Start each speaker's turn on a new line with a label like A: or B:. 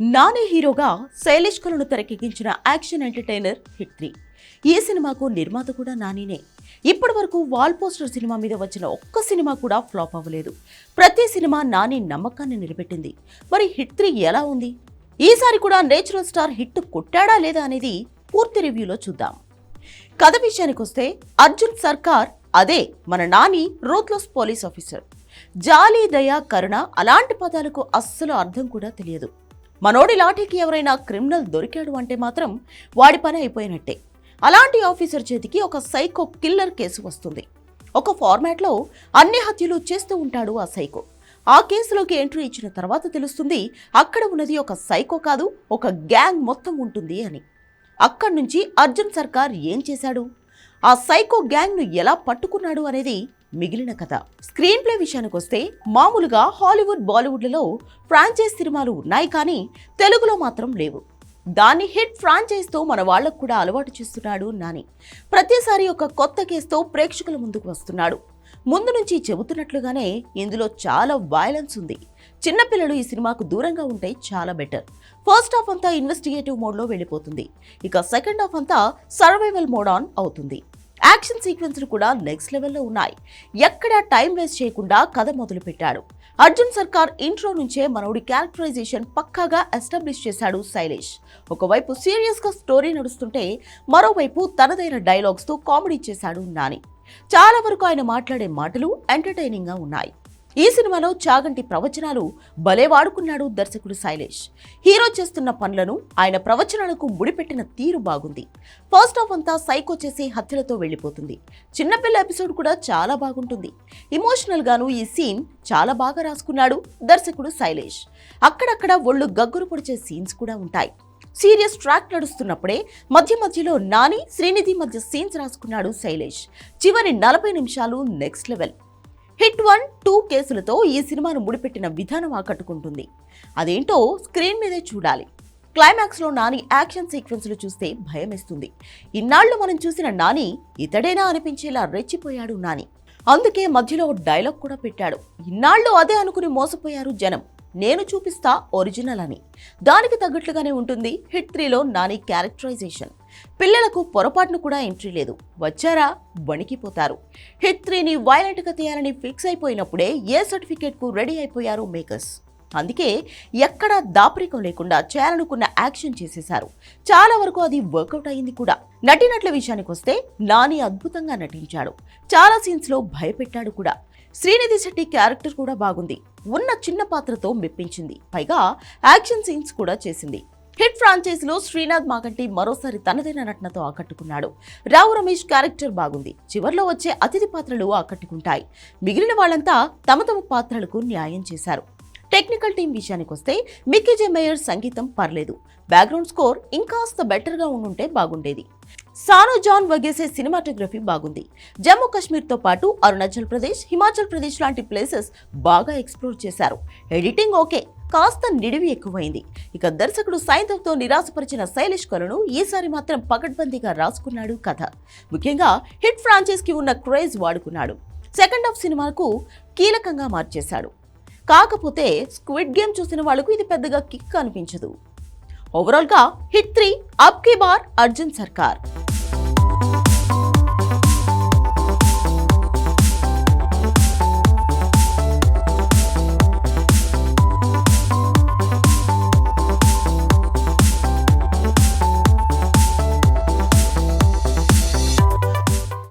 A: నాని హీరోగా శైలేష్ కలను తెరకెక్కించిన యాక్షన్ ఎంటర్టైనర్ హిట్ త్రీ. ఈ సినిమాకు నిర్మాత కూడా నానినే. ఇప్పటి వరకు వాల్ పోస్టర్ సినిమా మీద వచ్చిన ఒక్క సినిమా కూడా ఫ్లాప్ అవ్వలేదు. ప్రతి సినిమా నాని నమ్మకాన్ని నిలబెట్టింది. మరి హిట్ త్రీ ఎలా ఉంది? ఈసారి కూడా నేచురల్ స్టార్ హిట్ కొట్టాడా లేదా అనేది పూర్తి రివ్యూలో చూద్దాం. కథ విషయానికి వస్తే అర్జున్ సర్కార్ అదే మన నాని రూత్లెస్ పోలీస్ ఆఫీసర్. జాలి దయ కరుణ అలాంటి పదాలకు అస్సలు అర్థం కూడా తెలియదు. మనోడి లాఠీకి ఎవరైనా క్రిమినల్ దొరికాడు అంటే మాత్రం వాడి పని అయిపోయినట్టే. అలాంటి ఆఫీసర్ చేతికి ఒక సైకో కిల్లర్ కేసు వస్తుంది. ఒక ఫార్మాట్లో అన్ని హత్యలు చేస్తూ ఉంటాడు ఆ సైకో. ఆ కేసులోకి ఎంట్రీ ఇచ్చిన తర్వాత తెలుస్తుంది అక్కడ ఉన్నది ఒక సైకో కాదు ఒక గ్యాంగ్ మొత్తం ఉంటుంది అని. అక్కడి నుంచి అర్జున్ సర్కార్ ఏం చేశాడు? ఆ సైకో గ్యాంగ్ను ఎలా పట్టుకున్నాడు అనేది మిగిలిన కథ. స్క్రీన్ ప్లే విషయానికి వస్తే మామూలుగా హాలీవుడ్ బాలీవుడ్లలో ఫ్రాంచైజ్ సినిమాలు ఉన్నాయి కానీ తెలుగులో మాత్రం లేవు. దాన్ని హిట్ ఫ్రాంచైజ్తో మన వాళ్ళకు కూడా అలవాటు చేస్తున్నాడు నాని. ప్రతిసారి ఒక కొత్త కేసుతో ప్రేక్షకుల ముందుకు వస్తున్నాడు. ముందు నుంచి చెబుతున్నట్లుగానే ఇందులో చాలా వైలెన్స్ ఉంది. చిన్నపిల్లలు ఈ సినిమాకు దూరంగా ఉంటే చాలా బెటర్ ఫస్ట్ హాఫ్ అంతా ఇన్వెస్టిగేటివ్ మోడ్లో వెళ్ళిపోతుంది. ఇక సెకండ్ హాఫ్ అంతా సర్వైవల్ మోడ్ ఆన్ అవుతుంది. యాక్షన్ సీక్వెన్స్లు కూడా నెక్స్ట్ లెవెల్లో ఉన్నాయి. ఎక్కడా టైం వేస్ట్ చేయకుండా కథ మొదలు పెట్టాడు అర్జున్ సర్కార్ ఇంట్రో నుంచే మనోడి క్యారెక్టరైజేషన్ పక్కాగా ఎస్టాబ్లిష్ చేశాడు శైలేష్. ఒకవైపు సీరియస్గా స్టోరీ నడుస్తుంటే మరోవైపు తనదైన డైలాగ్స్తో కామెడీ చేశాడు నాని. చాలా వరకు ఆయన మాట్లాడే మాటలు ఎంటర్టైనింగ్గా ఉన్నాయి. ఈ సినిమాలో చాగంటి ప్రవచనాలు భలే వాడుకున్నాడు దర్శకుడు శైలేష్. హీరో చేస్తున్న పనులను ఆయన ప్రవచనాలకు ముడిపెట్టిన తీరు బాగుంది. ఫస్ట్ హాఫ్ అంతా సైకో చేసి హత్యలతో వెళ్ళిపోతుంది. చిన్నపిల్ల ఎపిసోడ్ కూడా చాలా బాగుంటుంది. ఇమోషనల్ గాను ఈ సీన్ చాలా బాగా రాసుకున్నాడు దర్శకుడు శైలేష్. అక్కడక్కడ ఒళ్ళు గగ్గురు పొడిచే సీన్స్ కూడా ఉంటాయి. సీరియస్ ట్రాక్ నడుస్తున్నప్పుడే మధ్య మధ్యలో నాని శ్రీనిధి మధ్య సీన్స్ రాసుకున్నాడు శైలేష్. చివరి నలభై నిమిషాలు next level. Hit one two కేసులతో ఈ సినిమాను ముడిపెట్టిన విధానం ఆకట్టుకుంటుంది. అదేంటో స్క్రీన్ మీదే చూడాలి. క్లైమాక్స్లో నాని యాక్షన్ సీక్వెన్స్లు చూస్తే భయమేస్తుంది. ఇన్నాళ్ళు మనం చూసిన నాని ఇతడేనా అనిపించేలా రెచ్చిపోయాడు నాని. అందుకే మధ్యలో డైలాగ్ కూడా పెట్టాడు. ఇన్నాళ్ళు అదే అనుకుని మోసపోయారు జనం. నేను చూపిస్తా ఒరిజినల్ అని. దానికి తగ్గట్లుగానే ఉంటుంది హిట్ త్రీలో నాని క్యారెక్టరైజేషన్ పిల్లలకు పొరపాటును కూడా ఎంట్రీ లేదు. వచ్చారా? వణికిపోతారు. హిట్ త్రీని వైలెంట్గా తీయాలని ఫిక్స్ అయిపోయినప్పుడే ఏ సర్టిఫికేట్కు రెడీ అయిపోయారు మేకర్స్ అందుకే ఎక్కడా దాపరికం లేకుండా చేయాలనుకున్న యాక్షన్ చేసేశారు. చాలా వరకు అది వర్కౌట్ అయింది కూడా. నటినట్ల విషయానికి వస్తే నాని అద్భుతంగా నటించాడు. చాలా సీన్స్లో భయపెట్టాడు కూడా. శ్రీనిధి శెట్టి క్యారెక్టర్ కూడా బాగుంది. ఉన్న చిన్న పాత్రతో మెప్పించింది. పైగా యాక్షన్ సీన్స్ కూడా చేసింది. హిట్ ఫ్రాంచైజీలో శ్రీనాథ్ మాగంటి మరోసారి తనదైన నటనతో ఆకట్టుకున్నాడు. రావు రమేష్ క్యారెక్టర్ బాగుంది. చివర్లో వచ్చే అతిథి పాత్రలు ఆకట్టుకుంటాయి. మిగిలిన వాళ్ళంతా తమ తమ పాత్రలకు న్యాయం చేశారు. టెక్నికల్ టీం విషయానికి వస్తే మిక్కీ జే మేయర్ సంగీతం పర్లేదు. బ్యాక్గ్రౌండ్ స్కోర్ ఇంకాస్త బెటర్గా ఉండుంటే బాగుండేది. సాను జాన్ వగేసే సినిమాటోగ్రఫీ బాగుంది. జమ్మూ కాశ్మీర్తో పాటు అరుణాచల్ ప్రదేశ్ హిమాచల్ ప్రదేశ్ లాంటి ప్లేసెస్ బాగా ఎక్స్ప్లోర్ చేశారు. ఎడిటింగ్ ఓకే కాస్త నిడివి ఎక్కువైంది. ఇక దర్శకుడు సాయంత్రంతో నిరాశపరిచిన శైలేష్ కలను ఈసారి మాత్రం పకడ్బందీగా రాసుకున్నాడు కథ. ముఖ్యంగా హిట్ ఫ్రాంచైజ్కి ఉన్న క్రేజ్ వాడుకున్నాడు. సెకండ్ హాఫ్ సినిమాకు కీలకంగా మార్చేశాడు. కాకపోతే స్క్విడ్ గేమ్ చూసిన వాళ్ళకు ఇది పెద్దగా కిక్ అనిపించదు. ఓవరాల్గా హిట్ త్రీ అబ్కి బార్ అర్జున్ సర్కార్.